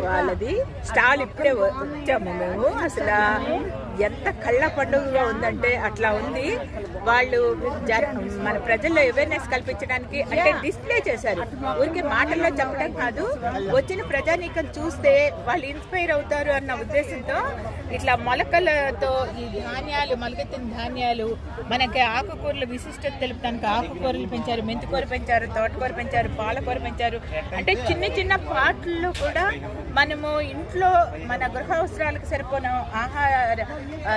వాళ్ళది. స్టాల్ ఇప్పుడే వచ్చాము మేము. అసలు ఎంత కళ్ళ పండుగగా ఉందంటే అట్లా ఉంది. వాళ్ళు మన ప్రజల్లో అవేర్నెస్ కల్పించడానికి అంటే డిస్ప్లే చేశారు. ఊరికే మాటల్లో చెప్పడం కాదు. వచ్చిన ప్రజానీకం చూస్తే వాళ్ళు ఇన్స్పైర్ అవుతారు అన్న ఉద్దేశంతో ఇట్లా మొలకలతో ఈ ధాన్యాలు మొలకెత్తిన ధాన్యాలు మనకి ఆకుకూరల విశిష్టత తెలుపడానికి ఆకుకూరలు పెంచారు మెంతికూర పెంచారు తోటకూర పెంచారు పాలకూర పెంచారు. అంటే చిన్న చిన్న పాటల్లో కూడా మనము ఇంట్లో మన గృహ అవసరాలకు సరిపోయిన ఆహార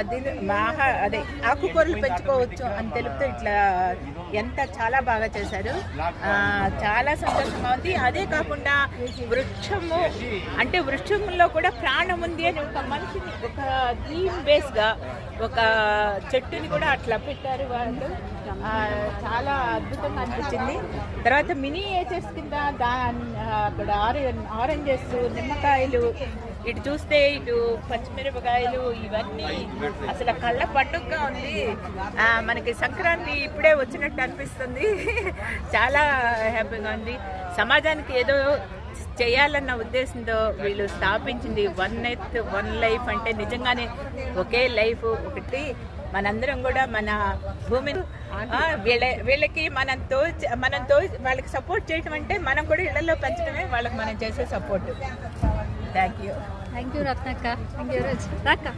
దీని ఆహా అదే ఆకుకూరలు పెంచుకోవచ్చు అని తెలుపుతూ ఇట్లా ఎంత చాలా బాగా చేశారు. చాలా సంతోషంగా ఉంది. అదే కాకుండా వృక్షము అంటే వృక్షంలో కూడా ప్రాణం ఉంది అని ఒక మనిషిని ఒక థీమ్ బేస్గా ఒక చెట్టుని కూడా అట్లా పెట్టారు వాళ్ళు. చాలా అద్భుతంగా అనిపించింది. తర్వాత మినీ ఏచెస్ కింద దా అక్కడ ఆరెంజెస్ నిమ్మకాయలు ఇటు చూస్తే ఇటు పచ్చిమిరపకాయలు ఇవన్నీ. అసలు కళ్ళ పండుగగా ఉంది. మనకి సంక్రాంతి ఇప్పుడే వచ్చినట్టు అనిపిస్తుంది. చాలా హ్యాపీగా ఉంది. సమాజానికి ఏదో చేయాలన్న ఉద్దేశంతో వీళ్ళు స్థాపించింది వన్ ఎత్ వన్ లైఫ్ అంటే నిజంగానే ఒకే లైఫ్ ఒకటి. మనందరం కూడా మన భూమిని వీళ్ళ వీళ్ళకి మనం తో మనం తో వాళ్ళకి సపోర్ట్ చేయటం అంటే మనం కూడా ఇళ్ళలో పెంచడమే వాళ్ళకి మనం చేసే support. Thank you. Thank you, Ratnaka. Thank you, Raj. Raka.